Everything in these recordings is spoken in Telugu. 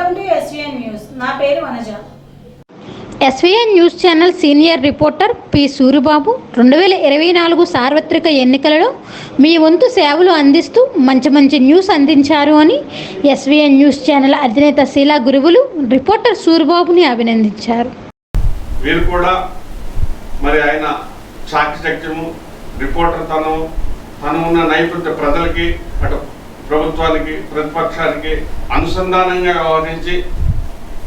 Welcome to SVN news. నా పేరు Vanaja. SVN news channel senior reporter P Suribabu. రెండు వేల ఇరవై నాలుగు సార్వత్రిక ఎన్నికలలో మీ వంతు సేవలు అందిస్తూ మంచి మంచి న్యూస్ అందించారు అని ఎస్వీఎన్ న్యూస్ ఛానల్ అధినేత శీలా గురువులు రిపోర్టర్ సూరిబాబుని అభినందించారు. వీరు కూడా మరి ఆయన చాకచక్యము రిపోర్టర్ తను తను ఉన్న నైపుణ్య ప్రజలకి అటు ప్రభుత్వానికి ప్రతిపక్షానికి అనుసంధానంగా వ్యవహరించి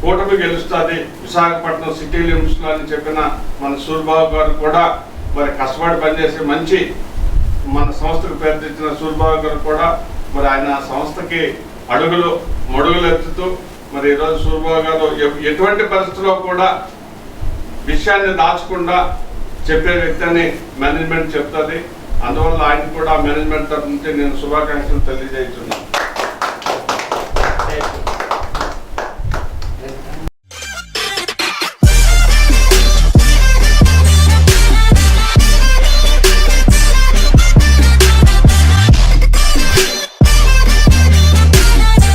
కూటమి గెలుస్తుంది విశాఖపట్నం సిటీ లిమిట్స్లో అని చెప్పిన మన సూర్బాబు గారు కూడా మరి కష్టపడి పనిచేసి మంచి మన సంస్థకు పేరు తెచ్చిన సూర్బాబు గారు కూడా మరి ఆయన సంస్థకి అడుగులు మడుగులు ఎత్తుతూ మరి ఈరోజు సూర్బాబు గారు ఎటువంటి పరిస్థితుల్లో కూడా విషయాన్ని దాచకుండా చెప్పే వ్యక్తి అని మేనేజ్మెంట్ చెప్తుంది. అందువల్ల ఆయన కూడా మేనేజ్మెంట్ తరఫు నుంచి నేను శుభాకాంక్షలు తెలియజేస్తున్నాను.